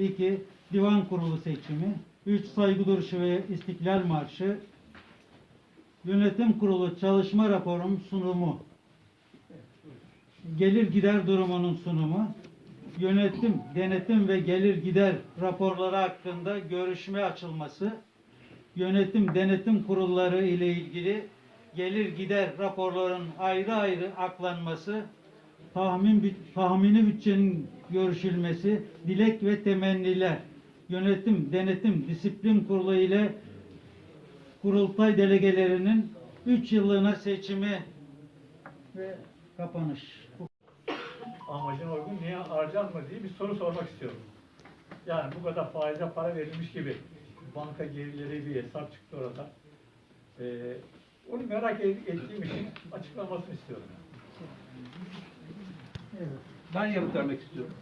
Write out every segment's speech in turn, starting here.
2. Divan Kurulu seçimi 3. Saygı duruşu ve İstiklal Marşı Yönetim Kurulu çalışma raporum sunumu Gelir gider durumunun sunumu Yönetim, denetim ve gelir gider raporları hakkında görüşme açılması Yönetim, denetim kurulları ile ilgili gelir gider raporların ayrı ayrı aklanması tahmin tahmini bütçenin görüşülmesi, dilek ve temenniler, yönetim, denetim, disiplin kurulu ile kurultay delegelerinin 3 yıllığına seçimi ve kapanış. Amacına uygun niye harcanmadığı bir soru sormak istiyorum. Yani bu kadar faize para verilmiş gibi banka gelirleri bir hesap çıktı orada. Ee, onu merak et- ettiğim için açıklamasını istiyorum. Evet. Ben yanıt vermek istiyorum.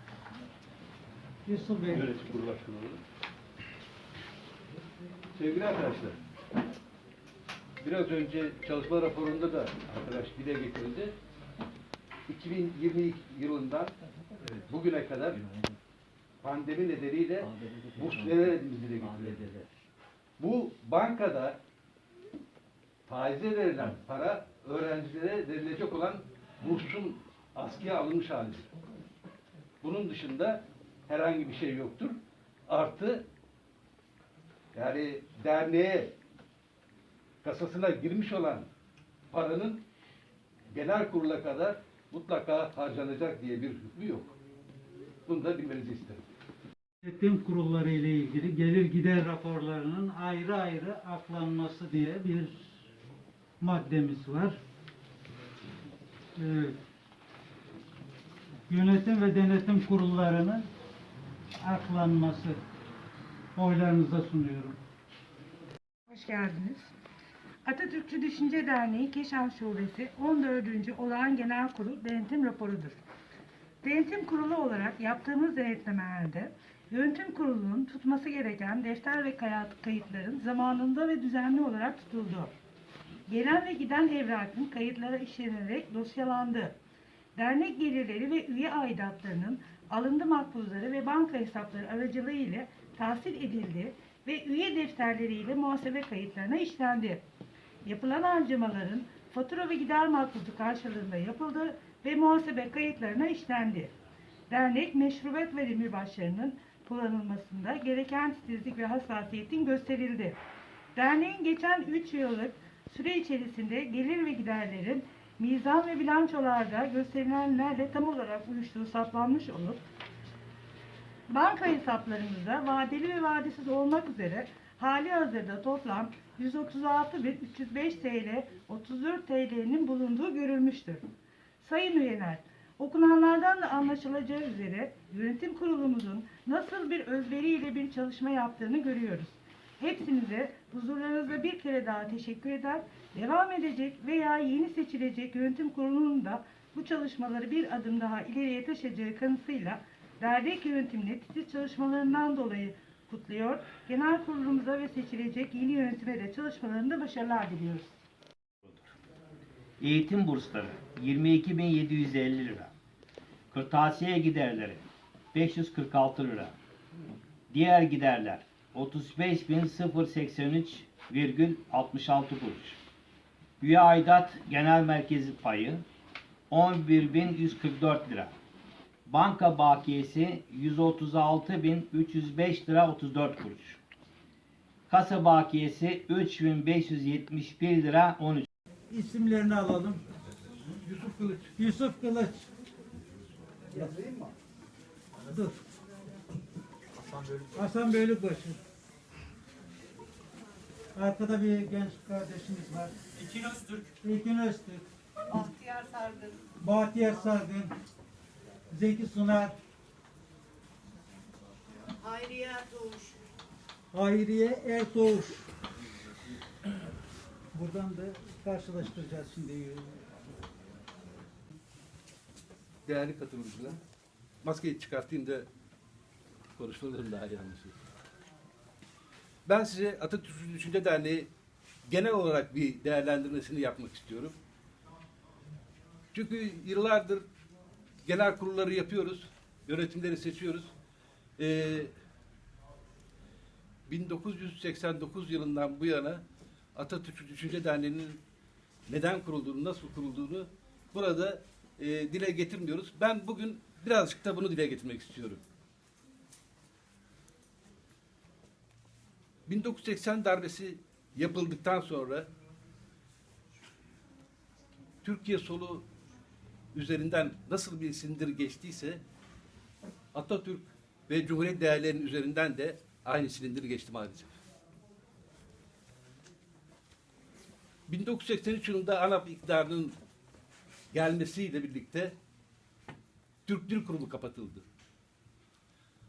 Yusuf Bey. Yönetim Kurulu Başkanı olarak. Sevgili arkadaşlar, biraz önce çalışma raporunda da arkadaş dile getirildi. 2020 yılından bugüne kadar pandemi nedeniyle burs veremediğimiz dile getirildi. Bu bankada faize verilen para öğrencilere verilecek olan bursun askıya alınmış halidir. Bunun dışında herhangi bir şey yoktur. Artı yani derneğe kasasına girmiş olan paranın genel kurula kadar mutlaka harcanacak diye bir hükmü yok. Bunu da bilmenizi isterim. Yönetim kurulları ile ilgili gelir gider raporlarının ayrı ayrı aklanması diye bir maddemiz var. Evet. Yönetim ve denetim kurullarının aklanması oylarınıza sunuyorum. Hoş geldiniz. Atatürkçü Düşünce Derneği Keşan Şubesi 14. Olağan Genel Kurul Denetim Raporudur. Denetim Kurulu olarak yaptığımız denetlemelerde yönetim kurulunun tutması gereken defter ve kayıt- kayıtların zamanında ve düzenli olarak tutulduğu, gelen ve giden evrakın kayıtlara işlenerek dosyalandığı, dernek gelirleri ve üye aidatlarının alındı makbuzları ve banka hesapları aracılığı ile tahsil edildi ve üye defterleriyle muhasebe kayıtlarına işlendi. Yapılan harcamaların fatura ve gider makbuzu karşılığında yapıldı ve muhasebe kayıtlarına işlendi. Dernek meşrubiyet ve demir başlarının kullanılmasında gereken titizlik ve hassasiyetin gösterildi. Derneğin geçen 3 yıllık süre içerisinde gelir ve giderlerin mizan ve bilançolarda gösterilenlerle tam olarak uyuştuğu saptanmış olup banka hesaplarımızda vadeli ve vadesiz olmak üzere hali hazırda toplam 136.305 TL 34 TL'nin bulunduğu görülmüştür. Sayın üyeler, okunanlardan da anlaşılacağı üzere yönetim kurulumuzun nasıl bir özveriyle bir çalışma yaptığını görüyoruz. Hepsinize huzurlarınızda bir kere daha teşekkür eder, devam edecek veya yeni seçilecek yönetim kurulunun da bu çalışmaları bir adım daha ileriye taşıyacağı kanısıyla dernek yönetimine titiz çalışmalarından dolayı kutluyor. Genel kurulumuza ve seçilecek yeni yönetime de çalışmalarında başarılar diliyoruz. Eğitim bursları 22.750 lira. Kırtasiye giderleri 546 lira. Diğer giderler 35.083,66 kuruş. Üye aidat genel merkezi payı 11.144 lira. Banka bakiyesi 136.305 lira 34 kuruş. Kasa bakiyesi 3.571 lira 13 İsimlerini alalım. Yusuf Kılıç. Yusuf Kılıç. Yazayım mı? Dur. Hasan Bölükbaşı. Arkada bir genç kardeşimiz var. İkin Öztürk, İlkin Öztürk, Bahtiyar Sargın, Bahtiyar Sargın, Zeki Sunar, Hayriye Doğuş, Hayriye Ersoğuş. Buradan da karşılaştıracağız şimdi. Değerli katılımcılar, maskeyi çıkartayım da konuşmalarım daha iyi anlaşılır. Ben size Atatürk Düşünce Derneği genel olarak bir değerlendirmesini yapmak istiyorum. Çünkü yıllardır genel kurulları yapıyoruz, yönetimleri seçiyoruz. Ee, 1989 yılından bu yana Atatürk Düşünce Derneği'nin neden kurulduğunu, nasıl kurulduğunu burada e, dile getirmiyoruz. Ben bugün birazcık da bunu dile getirmek istiyorum. 1980 darbesi yapıldıktan sonra Türkiye solu üzerinden nasıl bir sindir geçtiyse Atatürk ve Cumhuriyet değerlerinin üzerinden de aynı silindir geçti maalesef. 1983 yılında ANAP iktidarının gelmesiyle birlikte Türk Dil Kurumu kapatıldı.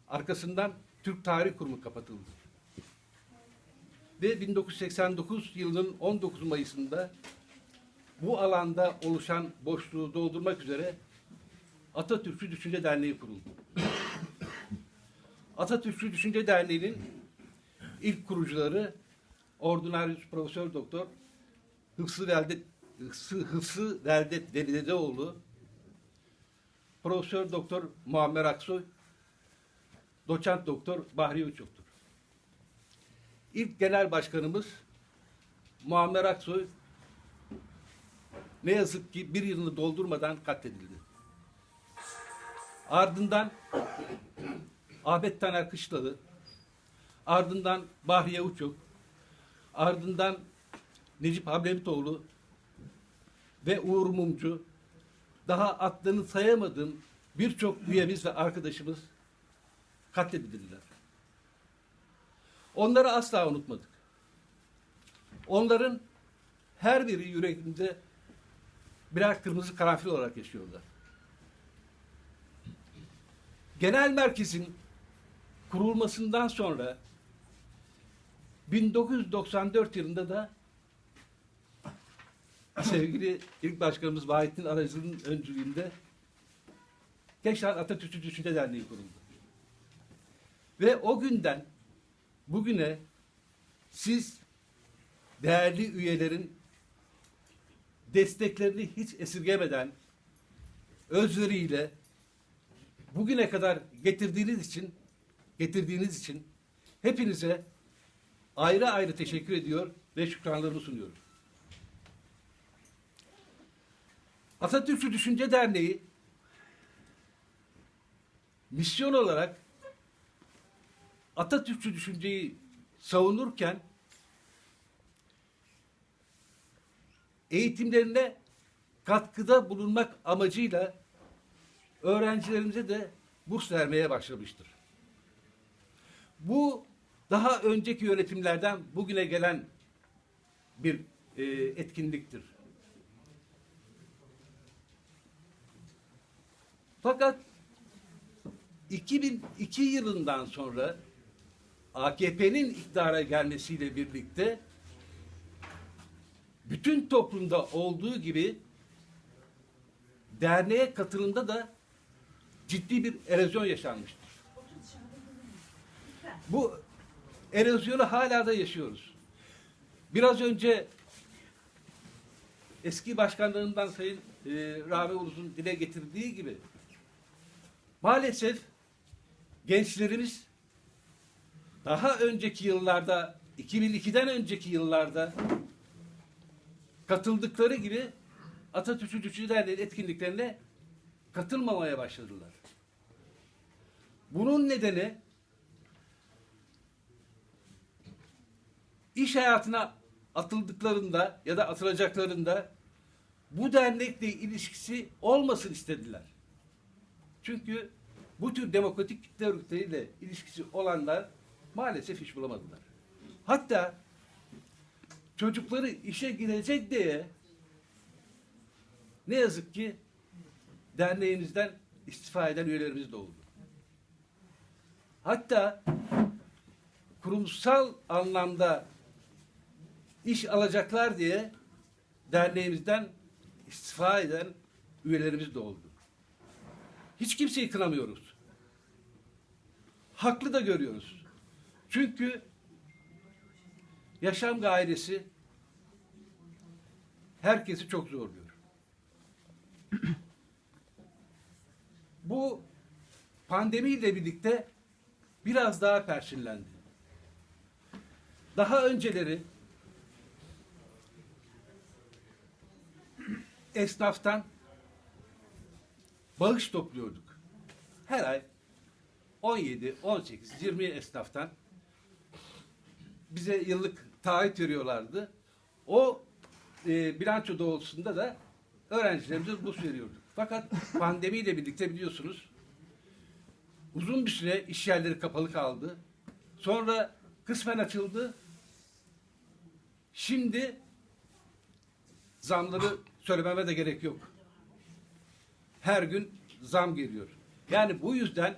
Arkasından Türk Tarih Kurumu kapatıldı. Ve 1989 yılının 19 Mayıs'ında bu alanda oluşan boşluğu doldurmak üzere Atatürkçü Düşünce Derneği kuruldu. Atatürkçü Düşünce Derneği'nin ilk kurucuları Ordinarius Profesör Doktor Hıfzı Veldet Hıfzı, Hıfzı Veldet Delidedeoğlu, Profesör Doktor Muammer Aksoy, Doçent Doktor Bahri Uçok'tur. İlk genel başkanımız Muammer Aksoy ne yazık ki bir yılını doldurmadan katledildi. Ardından Ahmet Taner Kışlalı, ardından Bahriye Uçuk, ardından Necip Hablemitoğlu ve Uğur Mumcu, daha adlarını sayamadığım birçok üyemiz ve arkadaşımız katledildiler. Onları asla unutmadık. Onların her biri yüreğinde birer kırmızı karanfil olarak yaşıyorlar. Genel merkezin kurulmasından sonra 1994 yılında da sevgili ilk başkanımız Vahittin Aracı'nın öncülüğünde Keşan Atatürkçü Düşünce Derneği kuruldu. Ve o günden bugüne siz değerli üyelerin desteklerini hiç esirgemeden özveriyle bugüne kadar getirdiğiniz için getirdiğiniz için hepinize ayrı ayrı teşekkür ediyor ve şükranlarımı sunuyorum. Atatürkçü Düşünce Derneği misyon olarak Atatürkçü düşünceyi savunurken eğitimlerine katkıda bulunmak amacıyla öğrencilerimize de burs vermeye başlamıştır. Bu daha önceki yönetimlerden bugüne gelen bir e, etkinliktir. Fakat 2002 yılından sonra AKP'nin iktidara gelmesiyle birlikte bütün toplumda olduğu gibi derneğe katılımda da ciddi bir erozyon yaşanmıştır. Bu erozyonu hala da yaşıyoruz. Biraz önce eski başkanlarından Sayın e, Rami Uluz'un dile getirdiği gibi maalesef gençlerimiz daha önceki yıllarda 2002'den önceki yıllarda katıldıkları gibi Atatürk'ü Düşünce Derneği etkinliklerine katılmamaya başladılar. Bunun nedeni iş hayatına atıldıklarında ya da atılacaklarında bu dernekle ilişkisi olmasın istediler. Çünkü bu tür demokratik kitle örgütleriyle ilişkisi olanlar maalesef iş bulamadılar. Hatta çocukları işe girecek diye ne yazık ki derneğimizden istifa eden üyelerimiz de oldu. Hatta kurumsal anlamda iş alacaklar diye derneğimizden istifa eden üyelerimiz de oldu. Hiç kimseyi kınamıyoruz. Haklı da görüyoruz. Çünkü yaşam gayresi herkesi çok zorluyor. Bu pandemiyle birlikte biraz daha perçinlendi. Daha önceleri esnaftan bağış topluyorduk. Her ay 17, 18, 20 esnaftan bize yıllık taahhüt veriyorlardı. O e, bilanço doğrultusunda da öğrencilerimize burs veriyorduk. Fakat pandemiyle birlikte biliyorsunuz uzun bir süre iş yerleri kapalı kaldı. Sonra kısmen açıldı. Şimdi zamları söylememe de gerek yok. Her gün zam geliyor. Yani bu yüzden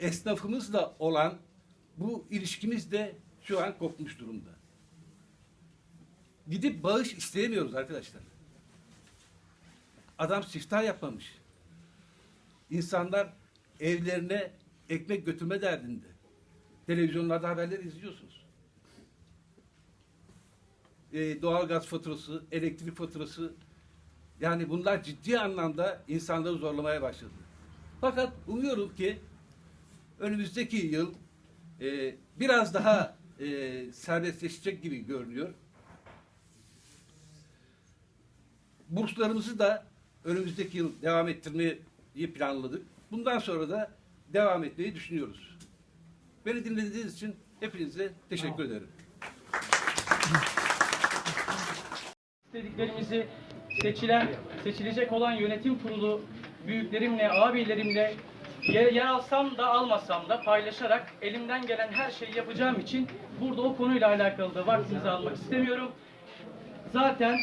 esnafımızla olan bu ilişkimiz de şu an kopmuş durumda. Gidip bağış isteyemiyoruz arkadaşlar. Adam siftah yapmamış. İnsanlar evlerine ekmek götürme derdinde. Televizyonlarda haberleri izliyorsunuz. Ee, doğalgaz faturası, elektrik faturası yani bunlar ciddi anlamda insanları zorlamaya başladı. Fakat umuyorum ki önümüzdeki yıl e, biraz daha e, serbestleşecek gibi görünüyor. Burslarımızı da önümüzdeki yıl devam ettirmeyi planladık. Bundan sonra da devam etmeyi düşünüyoruz. Beni dinlediğiniz için hepinize teşekkür ederim. istediklerimizi seçilen, seçilecek olan yönetim kurulu büyüklerimle, abilerimle yer, yer alsam da almasam da paylaşarak elimden gelen her şeyi yapacağım için burada o konuyla alakalı da vaktinizi almak istemiyorum. Zaten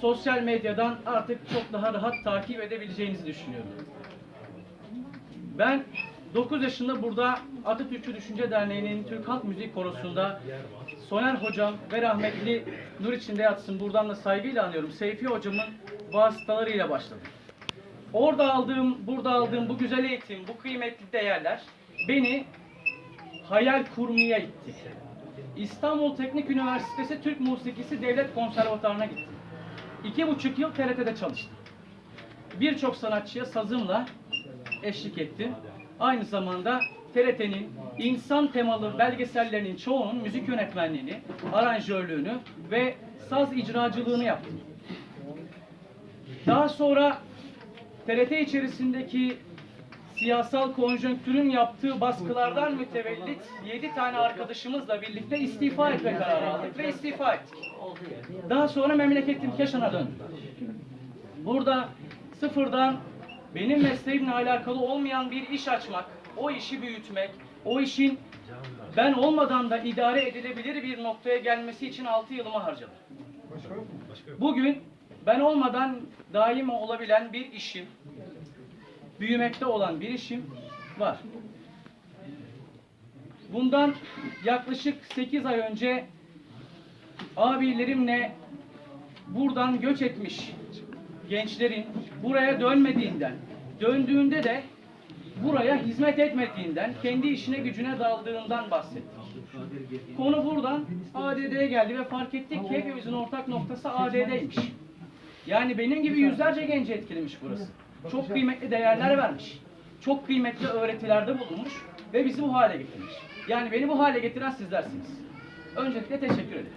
sosyal medyadan artık çok daha rahat takip edebileceğinizi düşünüyorum. Ben 9 yaşında burada Atatürkçü Düşünce Derneği'nin Türk Halk Müziği Korosu'nda Soner Hocam ve rahmetli nur içinde yatsın buradan da saygıyla anıyorum. Seyfi Hocam'ın vasıtalarıyla başladım. Orada aldığım, burada aldığım bu güzel eğitim, bu kıymetli değerler beni hayal kurmaya itti. İstanbul Teknik Üniversitesi Türk Musikisi Devlet Konservatuarı'na gittim. İki buçuk yıl TRT'de çalıştım. Birçok sanatçıya sazımla eşlik ettim. Aynı zamanda TRT'nin insan temalı belgesellerinin çoğunun müzik yönetmenliğini, aranjörlüğünü ve saz icracılığını yaptım. Daha sonra TRT içerisindeki siyasal konjonktürün yaptığı baskılardan mütevellit 7 tane arkadaşımızla birlikte istifa etme kararı aldık ve istifa ettik. Daha sonra memleketim Keşan'a döndüm. Burada sıfırdan benim mesleğimle alakalı olmayan bir iş açmak, o işi büyütmek, o işin ben olmadan da idare edilebilir bir noktaya gelmesi için 6 yılımı harcadım. Bugün ben olmadan daima olabilen bir işim, büyümekte olan bir işim var. Bundan yaklaşık 8 ay önce abilerimle buradan göç etmiş gençlerin buraya dönmediğinden, döndüğünde de buraya hizmet etmediğinden, kendi işine gücüne daldığından bahsettik. Konu buradan ADD'ye geldi ve fark ettik ki hepimizin ortak noktası ADD'ymiş. Yani benim gibi yüzlerce genci etkilemiş burası. Çok kıymetli değerler vermiş. Çok kıymetli öğretilerde bulunmuş ve bizi bu hale getirmiş. Yani beni bu hale getiren sizlersiniz. Öncelikle teşekkür ederim.